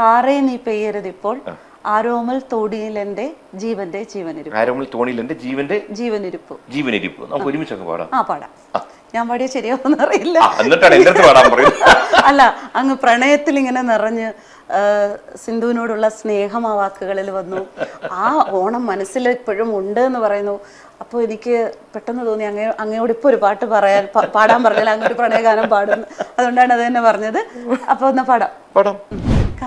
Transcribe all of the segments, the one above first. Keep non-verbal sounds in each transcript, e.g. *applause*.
കാറേ നീ പെയ്യരുത് ഇപ്പോൾ. ആരോമൽ തോടിയിലെന്റെ ജീവന്റെ ജീവനിരിപ്പ്. ആരോമൽ തോണിയിലെന്റെ ജീവന്റെ ജീവനിരിപ്പ്. ജീവനിരിപ്പ്. നമുക്ക് ഒരുമിച്ച് പാടാം. ആ പാടാം. ഞാൻ പാടിയ ശരിയാവുന്ന അറിയില്ല *laughs* അല്ല അങ്ങ് പ്രണയത്തിൽ ഇങ്ങനെ നിറഞ്ഞ് സിന്ധുവിനോടുള്ള സ്നേഹം ആ വാക്കുകളിൽ വന്നു. ആ ഓണം മനസ്സിൽ ഇപ്പോഴും ഉണ്ട് എന്ന് പറയുന്നു. അപ്പോൾ എനിക്ക് പെട്ടെന്ന് തോന്നി അങ്ങേ അങ്ങയോട് ഇപ്പോൾ ഒരു പാട്ട് പറയാൻ പാടാൻ പറഞ്ഞാൽ അങ്ങനെ ഒരു പ്രണയഗാനം പാടുന്നു അതുകൊണ്ടാണ് അത് തന്നെ പറഞ്ഞത്. അപ്പോൾ ഒന്ന് പാടാം. പാടാം.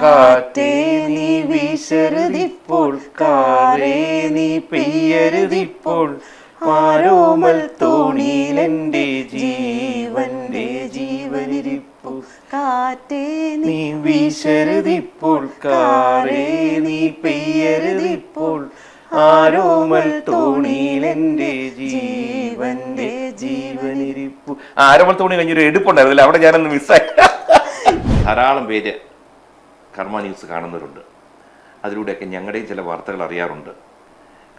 കാറ്റേ നീ വീശരുതിപ്പോൾ കാറേ നീ പെയ്യരുതിപ്പോൾ ആരോമൽ തോണിയിലെന്റെ ജീവന്റെ ജീവനിരിപ്പു. കാറ്റേ നീ വീശരുതിപ്പോൾ കാറേ നീ പെയ്യരുതിപ്പോൾ ആരോമൽ തോണിയിലെന്റെ ജീവന്റെ ജീവനിരിപ്പു. ആരോമൽ തോണി കഴിഞ്ഞൊരു എടുപ്പുണ്ടായിരുന്നില്ല. അവിടെ ഞാനൊന്ന് മിസ്സായി *laughs* ധാരാളം പേര്. കർമ്മ ന്യൂസ് കാണുന്നവരുണ്ട്. അതിലൂടെയൊക്കെ ഞങ്ങളുടെയും ചില വാർത്തകൾ അറിയാറുണ്ട്.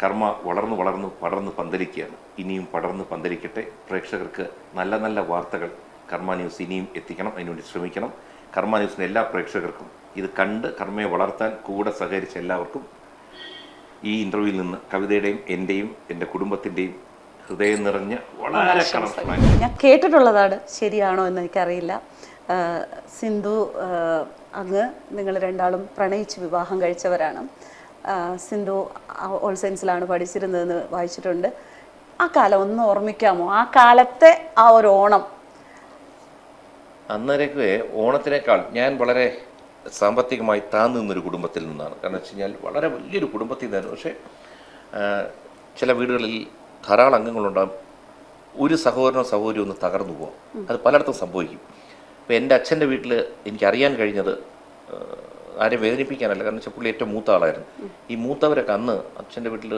കർമ്മ വളർന്നു വളർന്നു പടർന്ന് പന്തലിക്കുകയാണ്. ഇനിയും പടർന്ന് പന്തലിക്കട്ടെ. പ്രേക്ഷകർക്ക് നല്ല നല്ല വാർത്തകൾ കർമ്മ ന്യൂസ് ഇനിയും എത്തിക്കണം. അതിനുവേണ്ടി ശ്രമിക്കണം. കർമ്മ ന്യൂസിന് എല്ലാ പ്രേക്ഷകർക്കും ഇത് കണ്ട് കർമ്മയെ വളർത്താൻ കൂടെ സഹകരിച്ച എല്ലാവർക്കും ഈ ഇന്റർവ്യൂവിൽ നിന്ന് കവിതയുടെയും എന്റെയും എന്റെ കുടുംബത്തിന്റെയും ഹൃദയം നിറഞ്ഞ വളരെ ഞാൻ കേട്ടിട്ടുള്ളതാണ് ശരിയാണോ എന്ന് എനിക്കറിയില്ല. സിന്ധു അങ്ങ് നിങ്ങൾ രണ്ടാളും പ്രണയിച്ച് വിവാഹം കഴിച്ചവരാണ്. സിന്ധു ഓൾ സയൻസിലാണ് പഠിച്ചിരുന്നതെന്ന് വായിച്ചിട്ടുണ്ട്. ആ കാലം ഒന്ന് ഓർമ്മിക്കാമോ? ആ കാലത്തെ ആ ഒരു ഓണം. അന്നേരക്ക് ഓണത്തിനേക്കാൾ ഞാൻ വളരെ സാമ്പത്തികമായി താന്നു നിന്നൊരു കുടുംബത്തിൽ നിന്നാണ്. കാരണം വെച്ച് കഴിഞ്ഞാൽ വളരെ വലിയൊരു കുടുംബത്തിൽ നിന്നായിരുന്നു. പക്ഷേ ചില വീടുകളിൽ ധാരാളം അംഗങ്ങളുണ്ടാകും ഒരു സഹോദരനോ സഹോദരിയോ ഒന്ന് തകർന്നു പോകും അത് പലയിടത്തും സംഭവിക്കും. ഇപ്പോൾ എന്റെ അച്ഛന്റെ വീട്ടിൽ എനിക്കറിയാൻ കഴിഞ്ഞത് ആരെ ആരെയും വേദനിപ്പിക്കാനല്ല. കാരണം വെച്ചാൽ പുള്ളി ഏറ്റവും മൂത്ത ആളായിരുന്നു. ഈ മൂത്തവരൊക്കെ അന്ന് അച്ഛന്റെ വീട്ടിൽ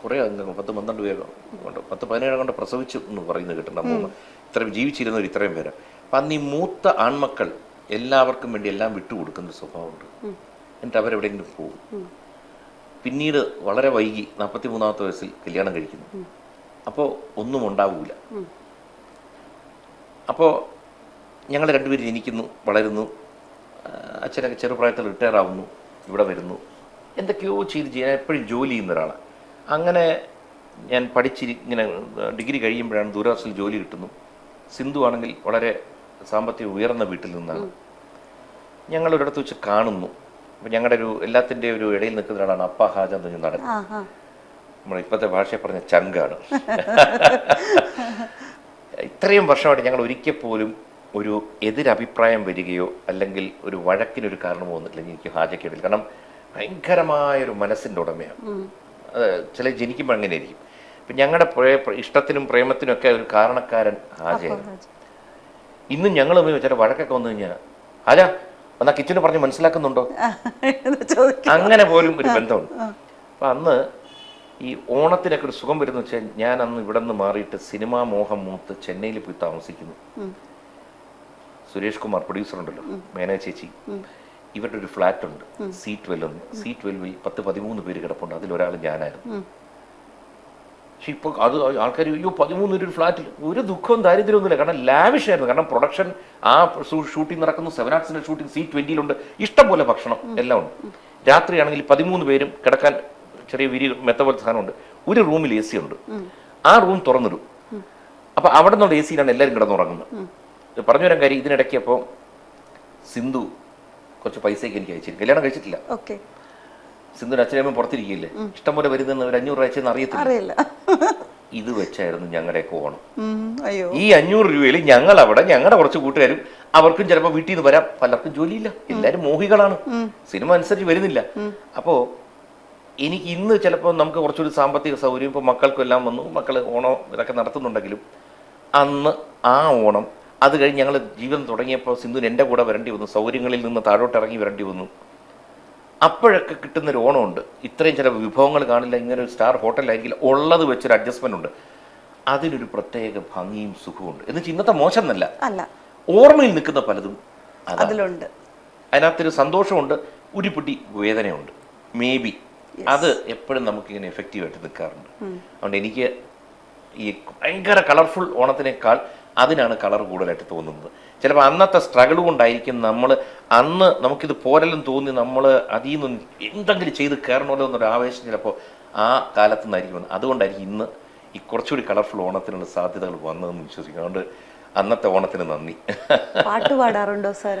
കുറേ അംഗങ്ങൾ പത്ത് പന്ത്രണ്ട് പേര് കൊണ്ട് പത്ത് പതിനേഴ് കൊണ്ട് പ്രസവിച്ചു എന്ന് പറയുന്നത് കേട്ടിട്ടുണ്ട് അമ്മൂമ്മ. ഇത്രയും ജീവിച്ചിരുന്നവർ ഇത്രയും പേര്. അപ്പം അന്ന് ഈ മൂത്ത ആൺമക്കൾ എല്ലാവർക്കും വേണ്ടി എല്ലാം വിട്ടുകൊടുക്കുന്ന സ്വഭാവമുണ്ട്. എന്നിട്ട് അവരെവിടെയെങ്കിലും പോകും. പിന്നീട് വളരെ വൈകി നാൽപ്പത്തി മൂന്നാമത്തെ വയസ്സിൽ കല്യാണം കഴിക്കുന്നു. അപ്പോൾ ഒന്നും ഉണ്ടാവില്ല അപ്പോൾ ഞങ്ങൾ രണ്ടുപേരും ജനിക്കുന്നു വളരുന്നു. അച്ഛനൊക്കെ ചെറുപ്രായത്തിൽ റിട്ടയർ ആവുന്നു ഇവിടെ വരുന്നു. എന്തൊക്കെയോ ചെയ്ത് ചെയ്യാൻ എപ്പോഴും ജോലി ചെയ്യുന്ന ഒരാളാണ്. അങ്ങനെ ഞാൻ പഠിച്ചിരി ഇങ്ങനെ ഡിഗ്രി കഴിയുമ്പോഴാണ് ദൂരദർശനിൽ ജോലി കിട്ടുന്നു. സിന്ധു ആണെങ്കിൽ വളരെ സാമ്പത്തിക ഉയർന്ന വീട്ടിൽ നിന്നാണ്. ഞങ്ങൾ ഒരിടത്ത് വെച്ച് കാണുന്നു. അപ്പം ഞങ്ങളുടെ ഒരു എല്ലാത്തിന്റെ ഒരു ഇടയിൽ നിൽക്കുന്ന ഒരാളാണ് അപ്പ ഹാജ എന്ന് പറഞ്ഞ നടൻ. നമ്മൾ ഇപ്പോഴത്തെ ഭാഷയെ പറഞ്ഞ ചങ്കാണ്. *laughs* ഇത്രയും വർഷമായിട്ട് ഞങ്ങൾ ഒരിക്കൽ പോലും ഒരു എതിരഭിപ്രായം വരികയോ അല്ലെങ്കിൽ ഒരു വഴക്കിനൊരു കാരണമോ വന്നിട്ടില്ല എനിക്ക് ഹാജയ്ക്കിടയിൽ കാരണം ഭയങ്കരമായ ഒരു മനസ്സിന്റെ ഉടമയാണ് അത് ചില ജനിക്കുമ്പോൾ അങ്ങനെ ആയിരിക്കും ഇപ്പം ഞങ്ങളുടെ പ്രേ- ഇഷ്ടത്തിനും പ്രേമത്തിനും ഒക്കെ ഒരു കാരണക്കാരൻ ഹാജയാണ് ഇന്നും ഞങ്ങൾ ചില വഴക്കൊക്കെ വന്നു കഴിഞ്ഞാൽ ഹാജ എന്നാ കിച്ചന് പറഞ്ഞ് മനസ്സിലാക്കുന്നുണ്ടോ? അങ്ങനെ പോലും ഒരു ബന്ധമുണ്ട്. അപ്പം അന്ന് ഈ ഓണത്തിനൊക്കെ ഒരു സുഖം വരുന്ന വെച്ചാൽ ഞാൻ അന്ന് ഇവിടെ നിന്ന് മാറിയിട്ട് സിനിമാ മോഹം മൂത്ത് ചെന്നൈയിൽ പോയി താമസിക്കുന്നു. സുരേഷ് കുമാർ പ്രൊഡ്യൂസർ ഉണ്ടല്ലോ മേന ചേച്ചി. ഇവരുടെ ഒരു ഫ്ലാറ്റ് ഉണ്ട്. സി ട്വൽവ് എന്ന് സി ട്വൽവിൽ പത്ത് പതിമൂന്ന് പേര് കിടപ്പുണ്ട്. അതിലൊരാൾ ഞാനായിരുന്നു. പക്ഷെ ഇപ്പൊ അത് ആൾക്കാർ അയ്യോ പതിമൂന്ന് ഒരു ഫ്ലാറ്റിൽ ഒരു ദുഃഖവും ദാരിദ്ര്യമൊന്നുമില്ല. കാരണം ലാവിഷ് ആയിരുന്നു. കാരണം പ്രൊഡക്ഷൻ ആ ഷൂട്ടിംഗ് നടക്കുന്നു. സെവൻ ആർട്സിന്റെ ഷൂട്ടിംഗ് സി ട്വന്റിയിലുണ്ട് ഇഷ്ടം പോലെ ഭക്ഷണം എല്ലാം ഉണ്ട്. രാത്രിയാണെങ്കിൽ പതിമൂന്ന് പേരും കിടക്കാൻ ചെറിയ വിരി മെത്ത പോലത്തെ സാധനമുണ്ട് ഒരു റൂമിൽ എ സി ഉണ്ട്. ആ റൂം തുറന്നിടും. അപ്പൊ അവിടെ നിന്നുള്ള എ സിയിലാണ് എല്ലാവരും കിടന്നുറങ്ങുന്നത്. പറഞ്ഞു വരാൻ കാര്യം ഇതിനിടയ്ക്ക് അപ്പോൾ സിന്ധു കുറച്ച് പൈസയൊക്കെ എനിക്ക് അയച്ചിരുന്നു. കല്യാണം കഴിച്ചിട്ടില്ല. ഓക്കെ. സിന്ധുവിന് അച്ഛനമ്മ പുറത്തിരിക്കില്ലേ ഇഷ്ടംപോലെ വരുന്ന ഒരു അഞ്ഞൂറ് അയച്ചെന്ന് അറിയത്തില്ല. ഇത് വെച്ചായിരുന്നു ഞങ്ങളുടെയൊക്കെ ഓണം. ഈ അഞ്ഞൂറ് രൂപയിൽ ഞങ്ങൾ അവിടെ ഞങ്ങളുടെ കുറച്ച് കൂട്ടുകാരും അവർക്കും ചിലപ്പോൾ വീട്ടിൽ നിന്ന് വരാം. പലർക്കും ജോലിയില്ല. എല്ലാവരും മോഹികളാണ്. സിനിമ അനുസരിച്ച് വരുന്നില്ല. അപ്പോൾ എനിക്ക് ഇന്ന് ചിലപ്പോൾ നമുക്ക് കുറച്ചൊരു സാമ്പത്തിക സൗകര്യം ഇപ്പോൾ മക്കൾക്കെല്ലാം വന്നു. മക്കൾ ഓണം ഇതൊക്കെ നടത്തുന്നുണ്ടെങ്കിലും അന്ന് ആ ഓണം അത് കഴിഞ്ഞ് ഞങ്ങൾ ജീവിതം തുടങ്ങിയപ്പോൾ സിന്ധുവിന് എന്റെ കൂടെ വരേണ്ടി വന്നു. സൗകര്യങ്ങളിൽ നിന്ന് താഴോട്ട് ഇറങ്ങി വരേണ്ടി വന്നു. അപ്പോഴൊക്കെ കിട്ടുന്നൊരു ഓണമുണ്ട്. ഇത്രയും ചില വിഭവങ്ങൾ കാണില്ല. ഇങ്ങനെ ഒരു സ്റ്റാർ ഹോട്ടലായിരിക്കില്ല ഉള്ളത് വെച്ചൊരു അഡ്ജസ്റ്റ്മെന്റ് ഉണ്ട്. അതിനൊരു പ്രത്യേക ഭംഗിയും സുഖമുണ്ട് എന്ന് വെച്ചാൽ ഇന്നത്തെ മോശം എന്നല്ല അല്ല. ഓർമ്മയിൽ നിൽക്കുന്ന പലതും അതിലുണ്ട്. അതിനകത്തൊരു സന്തോഷമുണ്ട്. ഒരു വേദനയുണ്ട്. മേ ബി അത് എപ്പോഴും നമുക്കിങ്ങനെ എഫക്റ്റീവായിട്ട് നിൽക്കാറുണ്ട്. അതുകൊണ്ട് എനിക്ക് ഈ ഭയങ്കര കളർഫുൾ ഓണത്തിനേക്കാൾ അതിനാണ് കളർ കൂടുതലായിട്ട് തോന്നുന്നത്. ചിലപ്പോൾ അന്നത്തെ സ്ട്രഗിൾ കൊണ്ടായിരിക്കും നമ്മൾ അന്ന് നമുക്കിത് പോരല്ലെന്ന് തോന്നി നമ്മൾ അതിൽ നിന്ന് എന്തെങ്കിലും ചെയ്ത് കയറണമല്ലോ എന്നൊരു ആവേശം ചിലപ്പോൾ ആ കാലത്തു നിന്നായിരിക്കും വന്നത്. അതുകൊണ്ടായിരിക്കും ഇന്ന് ഈ കുറച്ചുകൂടി കളർഫുൾ ഓണത്തിനുള്ള സാധ്യതകൾ വന്നതെന്ന് വിശ്വസിക്കുന്നു. അതുകൊണ്ട് അന്നത്തെ ഓണത്തിന് നന്ദി. പാട്ട് പാടാറുണ്ടോ സാർ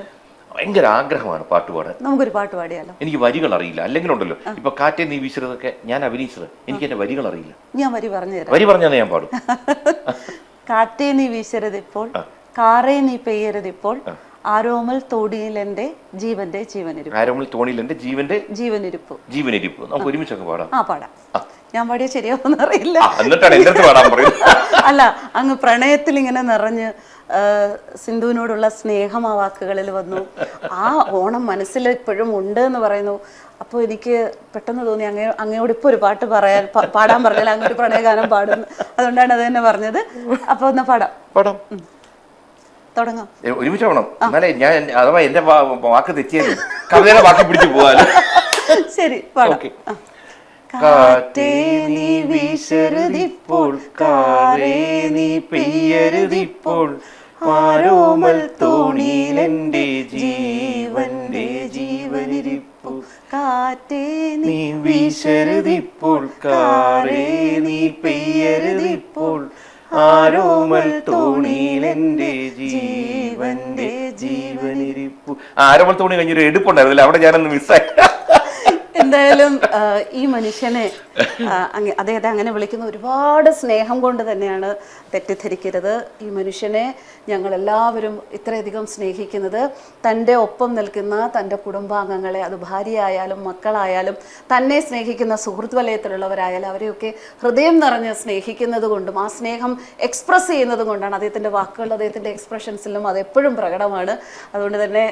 ഭയങ്കര ആഗ്രഹമാണ് പാട്ട് പാടാൻ. നമുക്കൊരു പാട്ട് പാടിയാലോ? എനിക്ക് വരികൾ അറിയില്ല. അല്ലെങ്കിൽ ഉണ്ടല്ലോ. ഇപ്പൊ കാറ്റേ നീ വീശുന്നതൊക്കെ ഞാൻ അഭിനയിച്ചത്. എനിക്ക് എന്റെ വരികൾ അറിയില്ല. ഞാൻ വരി പറഞ്ഞു വരി പറഞ്ഞാൽ ഞാൻ പാടും. *laughs* കാറ്റേ നീ വീശരുതിപ്പോൾ കാറേ നീ പെയ്യരുതിപ്പോൾ ആരോമൽ തോടിയിലെന്റെ ജീവന്റെ ജീവനിരിപ്പ്. ആരോമൽ തോണിയിൽ എന്റെ ജീവന്റെ ജീവനിരിപ്പ്. ജീവനിരിപ്പ്. നമുക്ക് ഒരുമിച്ചൊക്കെ പാടാം. ആ പാടാം. ഞാൻ പാടിയ ശരിയാവുമെന്ന് അറിയില്ല. *laughs* അല്ല അങ്ങ് പ്രണയത്തിൽ ഇങ്ങനെ നിറഞ്ഞ് സിന്ധുവിനോടുള്ള സ്നേഹം ആ വാക്കുകളിൽ വന്നു. ആ ഓണം മനസ്സിൽ ഇപ്പോഴും ഉണ്ട് എന്ന് പറയുന്നു. അപ്പോൾ എനിക്ക് പെട്ടെന്ന് തോന്നി അങ്ങേ അങ്ങയോട് ഇപ്പോൾ ഒരു പാട്ട് പറയാൻ പാടാൻ പറഞ്ഞാൽ അങ്ങോട്ട് ഒരു പ്രണയഗാനം പാടുന്നു. അതുകൊണ്ടാണ് അത് തന്നെ പറഞ്ഞത്. അപ്പോൾ ഒന്ന് പാടാം. പാടാം. തുടങ്ങാം. ഒരുമിച്ച് എന്നാലേ ഞാൻ അഥവാ എന്റെ വാക്ക് തെറ്റിയത് കവിതയുടെ വാക്ക് പിടിച്ചു പോകാൻ *laughs* ശരി പാടാം. ഓക്കെ. കാറ്റേ നീ വീശരുതിപ്പോൾ കാറേ നീ പെയ്യരുതിപ്പോൾ ആരോമൽ തോണിയിലെന്റെ ജീവന്റെ ജീവനിരിപ്പു. കാറ്റേ നീ വീശരുതിപ്പോൾ കാറേ നീ പെയ്യരുതിപ്പോൾ ആരോമൽ തോണിയിലെന്റെ ജീവന്റെ ജീവനിരിപ്പു. ആരോമൽ തോണി കഴിഞ്ഞൊരു എടുപ്പുണ്ടായിരുന്നില്ല അവിടെ ഞാനൊന്ന് മിസ്സായി. എന്തായാലും ഈ മനുഷ്യനെ അദ്ദേഹത്തെ അങ്ങനെ വിളിക്കുന്ന ഒരുപാട് സ്നേഹം കൊണ്ട് തന്നെയാണ് തെറ്റിദ്ധരിക്കരുത്. ഈ മനുഷ്യനെ ഞങ്ങൾ എല്ലാവരും ഇത്രയധികം സ്നേഹിക്കുന്നത്. തന്റെ ഒപ്പം നിൽക്കുന്ന തന്റെ കുടുംബാംഗങ്ങളെ അത് ഭാര്യയായാലും മക്കളായാലും തന്നെ സ്നേഹിക്കുന്ന സുഹൃത്ത് വലയത്തിലുള്ളവരായാലും അവരെയൊക്കെ ഹൃദയം നിറഞ്ഞ് സ്നേഹിക്കുന്നത് കൊണ്ടും ആ സ്നേഹം എക്സ്പ്രസ് ചെയ്യുന്നത് കൊണ്ടാണ് അദ്ദേഹത്തിന്റെ വാക്കുകൾ അദ്ദേഹത്തിന്റെ എക്സ്പ്രഷൻസിലും അതെപ്പോഴും പ്രകടമാണ്. അതുകൊണ്ട് തന്നെ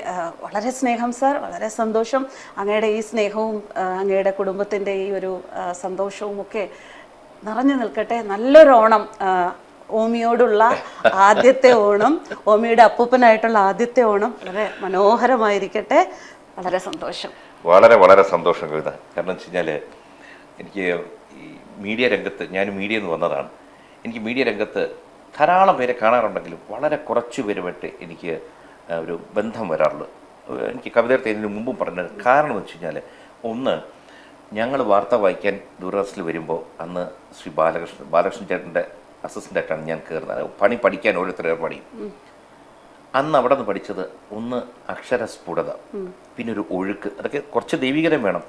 വളരെ സ്നേഹം സാർ വളരെ സന്തോഷം. അങ്ങയുടെ ഈ സ്നേഹവും അങ്ങയുടെ കുടുംബത്തിന്റെ ഈ ഒരു സന്തോഷവും ഒക്കെ നിറഞ്ഞു നിൽക്കട്ടെ. നല്ലൊരു ഓണം ഓമിയോടുള്ള ആദ്യത്തെ ഓണം ഓമിയുടെ അപ്പൂപ്പനായിട്ടുള്ള ആദ്യത്തെ ഓണം വളരെ മനോഹരമായിരിക്കട്ടെ. വളരെ സന്തോഷം. വളരെ വളരെ സന്തോഷം കവിത. കാരണം വെച്ച് എനിക്ക് ഈ മീഡിയ രംഗത്ത് ഞാൻ മീഡിയ എന്ന് വന്നതാണ്. എനിക്ക് മീഡിയ രംഗത്ത് ധാരാളം പേരെ കാണാറുണ്ടെങ്കിലും വളരെ കുറച്ച് പേരുമായിട്ട് എനിക്ക് ഒരു ബന്ധം വരാറുള്ളൂ. എനിക്ക് കവിതയുടെ മുമ്പും പറഞ്ഞത് കാരണം എന്ന് വെച്ച് കഴിഞ്ഞാൽ ഒന്ന് ഞങ്ങൾ വാർത്ത വായിക്കാൻ ദൂരദർശനിൽ വരുമ്പോൾ അന്ന് ശ്രീ ബാലകൃഷ്ണൻ ബാലകൃഷ്ണൻ ചേട്ടന്റെ അസിസ്റ്റന്റായിട്ടാണ് ഞാൻ കയറുന്നത്. പണി പഠിക്കാൻ ഓരോരുത്തരും പണി അന്ന് അവിടെ നിന്ന് പഠിച്ചത് ഒന്ന് അക്ഷരസ്ഫുടത പിന്നെ ഒരു ഒഴുക്ക് അതൊക്കെ കുറച്ച് ദൈവികരം വേണം.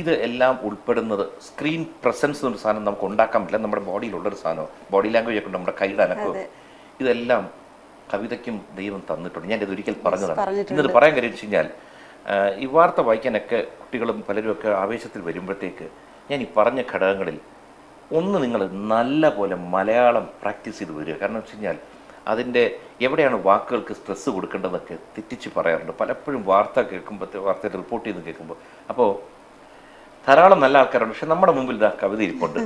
ഇത് എല്ലാം ഉൾപ്പെടുന്നത് സ്ക്രീൻ പ്രസൻസ് എന്നൊരു സാധനം നമുക്ക് ഉണ്ടാക്കാൻ പറ്റില്ല. നമ്മുടെ ബോഡിയിലുള്ളൊരു സാധനം ബോഡി ലാംഗ്വേജ് ഒക്കെ നമ്മുടെ കൈയുടെ അനക്കവും. ഇതെല്ലാം കവിതയ്ക്കും ദൈവം തന്നിട്ടുണ്ട്. ഞാൻ ഇത് ഒരിക്കൽ പറഞ്ഞതാണ്. ഇന്നത് പറയാൻ വെച്ച് കഴിഞ്ഞാൽ ഈ വാർത്ത വായിക്കാനൊക്കെ കുട്ടികളും പലരുമൊക്കെ ആവേശത്തിൽ വരുമ്പോഴത്തേക്ക് ഞാൻ ഈ പറഞ്ഞ ഘടകങ്ങളിൽ ഒന്ന് നിങ്ങൾ നല്ല പോലെ മലയാളം പ്രാക്ടീസ് ചെയ്ത് വരിക. കാരണം വെച്ച് കഴിഞ്ഞാൽ അതിന്റെ എവിടെയാണ് വാക്കുകൾക്ക് സ്ട്രെസ് കൊടുക്കേണ്ടതെന്നൊക്കെ തെറ്റിച്ച് പറയാറുണ്ട്. പലപ്പോഴും വാർത്ത കേൾക്കുമ്പോൾ വാർത്ത റിപ്പോർട്ട് ചെയ്ത് കേൾക്കുമ്പോൾ അപ്പോൾ ധാരാളം നല്ല ആൾക്കാരുണ്ട്. പക്ഷെ നമ്മുടെ മുമ്പിൽ ഇതാ കവിത ഇരിപ്പുണ്ട്.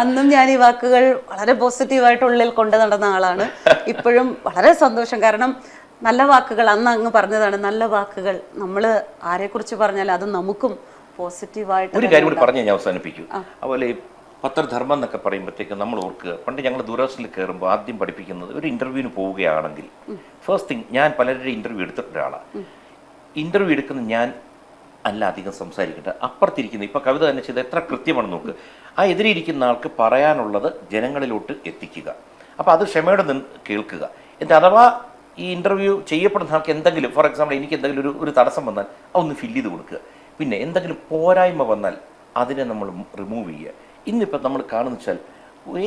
അന്നും ഞാൻ ഈ വാക്കുകൾ വളരെ പോസിറ്റീവായിട്ട് ഉള്ളിൽ കൊണ്ടു നടന്ന ആളാണ്. ഇപ്പോഴും വളരെ സന്തോഷം. കാരണം നല്ല വാക്കുകൾ അന്ന് അങ്ങ് പറഞ്ഞതാണ് നല്ല വാക്കുകൾ. നമ്മൾ ആരെക്കുറിച്ച് പറഞ്ഞാൽ അത് നമുക്കും പോസിറ്റീവായിട്ട് ഒരു കാര്യം കൂടി പറഞ്ഞ് ഞാൻ അവസാനിപ്പിക്കും. അതുപോലെ പത്രധർമ്മം എന്നൊക്കെ പറയുമ്പോഴത്തേക്ക് നമ്മൾ ഓർക്കുക പണ്ട് ഞങ്ങൾ ദൂരദർശനിൽ കയറുമ്പോൾ ആദ്യം പഠിപ്പിക്കുന്നത് ഒരു ഇന്റർവ്യൂവിന് പോവുകയാണെങ്കിൽ ഫസ്റ്റ് തിങ് ഞാൻ പലരുടെ ഇന്റർവ്യൂ എടുത്ത ഒരാളാണ്. ഇന്റർവ്യൂ എടുക്കുന്ന ഞാൻ അല്ല അധികം സംസാരിക്കട്ടെ അപ്പുറത്തിരിക്കുന്ന ഇപ്പൊ കവിത തന്നെ ചെയ്ത് എത്ര കൃത്യമാണ് നോക്ക്. ആ എതിരിയിരിക്കുന്ന ആൾക്ക് പറയാനുള്ളത് ജനങ്ങളിലോട്ട് എത്തിക്കുക. അപ്പൊ അത് ക്ഷമയോടെ നിന്ന് കേൾക്കുക. എന്നിട്ട് അഥവാ ഈ ഇന്റർവ്യൂ ചെയ്യപ്പെടുന്ന ആൾക്ക് എന്തെങ്കിലും ഫോർ എക്സാമ്പിൾ എനിക്ക് എന്തെങ്കിലും ഒരു ഒരു തടസ്സം വന്നാൽ അതൊന്ന് ഫില്ല് ചെയ്ത് കൊടുക്കുക. പിന്നെ എന്തെങ്കിലും പോരായ്മ വന്നാൽ അതിനെ നമ്മൾ റിമൂവ് ചെയ്യുക. ഇന്നിപ്പോൾ നമ്മൾ കാണുന്ന വെച്ചാൽ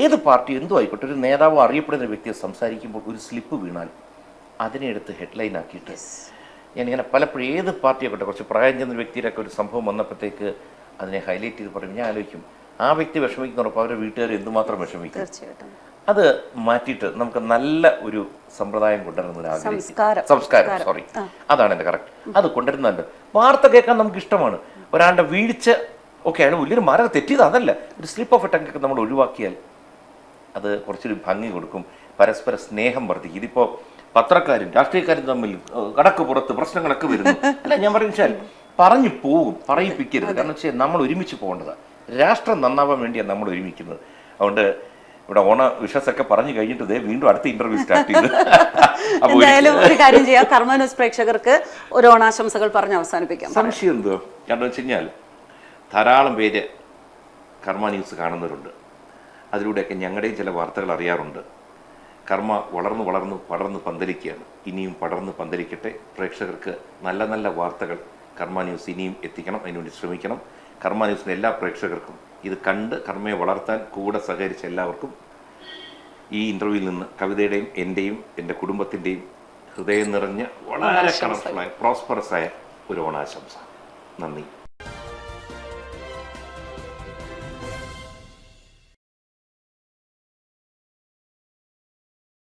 ഏത് പാർട്ടി എന്തോ ആയിക്കോട്ടെ ഒരു നേതാവോ അറിയപ്പെടുന്ന വ്യക്തിയെ സംസാരിക്കുമ്പോൾ ഒരു സ്ലിപ്പ് വീണാൽ അതിനെ എടുത്ത് ഹെഡ്ലൈൻ ആക്കിയിട്ട് ഞാനിങ്ങനെ പലപ്പോഴും ഏത് പാർട്ടിയായിക്കോട്ടെ കുറച്ച് പ്രായം ചെന്ന വ്യക്തിയുടെ ഒരു സംഭവം വന്നപ്പോഴത്തേക്ക് അതിനെ ഹൈലൈറ്റ് ചെയ്ത് പറയും. ഞാൻ ആലോചിക്കും ആ വ്യക്തി വിഷമിക്കുന്നുറപ്പ് അവരുടെ വീട്ടുകാർ എന്തുമാത്രം വിഷമിക്കും? അത് മാറ്റിയിട്ട് നമുക്ക് നല്ല ഒരു സമ്പ്രദായം കൊണ്ടുവരുന്ന സംസ്കാരം. സംസ്കാരം സോറി അതാണ് എന്റെ കറക്റ്റ് അത് കൊണ്ടുവരുന്നുണ്ട്. വാർത്ത കേൾക്കാൻ നമുക്ക് ഇഷ്ടമാണ്. ഒരാളുടെ വീഴ്ച ഓക്കെ അയാൾ വലിയൊരു മരം തെറ്റിയത് അതല്ല. ഒരു സ്ലിപ്പ് ഓഫ് ടങ്ക് ഒക്കെ നമ്മൾ ഒഴിവാക്കിയാൽ അത് കുറച്ചൊരു ഭംഗി കൊടുക്കും. പരസ്പര സ്നേഹം വർദ്ധിക്കും. ഇതിപ്പോ പത്രക്കാരും രാഷ്ട്രീയക്കാരും തമ്മിൽ കടക്ക് പുറത്ത് പ്രശ്നങ്ങളൊക്കെ വരുന്നു. അല്ല ഞാൻ പറയുന്ന പറഞ്ഞു പോകും പറയിപ്പിക്കരുത്. കാരണം വെച്ചാൽ നമ്മൾ ഒരുമിച്ച് പോകേണ്ടതാണ്. രാഷ്ട്രം നന്നാവാൻ വേണ്ടിയാണ് നമ്മൾ ഒരുമിക്കുന്നത്. അതുകൊണ്ട് ഇവിടെ ഓണ വിഷസ് ഒക്കെ പറഞ്ഞു കഴിഞ്ഞിട്ട് ദേ വീണ്ടും അടുത്ത ഇന്റർവ്യൂ സ്റ്റാർട്ട് ചെയ്തു. എന്തായാലും ഒരു കാര്യം ചെയ്യാം. കർമ്മന്യൂസ് പ്രേക്ഷകർക്ക് ഒരു ഓണാശംസകൾ പറഞ്ഞ് അവസാനിപ്പിക്കാം. സംശയം എന്തോ? കാരണം വെച്ച് കഴിഞ്ഞാൽ ധാരാളം പേര് കർമ്മ ന്യൂസ് കാണുന്നവരുണ്ട്. അതിലൂടെയൊക്കെ ഞങ്ങളുടെയും ചില വാർത്തകൾ അറിയാറുണ്ട്. കർമ്മ വളർന്നു വളർന്നു പടർന്ന് പന്തലിക്കുകയാണ്. ഇനിയും പടർന്ന് പന്തലിക്കട്ടെ. പ്രേക്ഷകർക്ക് നല്ല നല്ല വാർത്തകൾ കർമ്മ ന്യൂസ് ഇനിയും എത്തിക്കണം. അതിനുവേണ്ടി ശ്രമിക്കണം. കർമ്മ ന്യൂസിന്റെ എല്ലാ പ്രേക്ഷകർക്കും ഇത് കണ്ട് കർമ്മയെ വളർത്താൻ കൂടെ സഹകരിച്ച എല്ലാവർക്കും ഈ ഇന്റർവ്യൂവിൽ നിന്ന് കവിതയുടെയും എന്റെയും എന്റെ കുടുംബത്തിന്റെയും ഹൃദയം നിറഞ്ഞ വളരെ കളർഫുള്ളായ പ്രോസ്പറസ് ആയ ഒരു ഓണാശംസ. നന്ദി.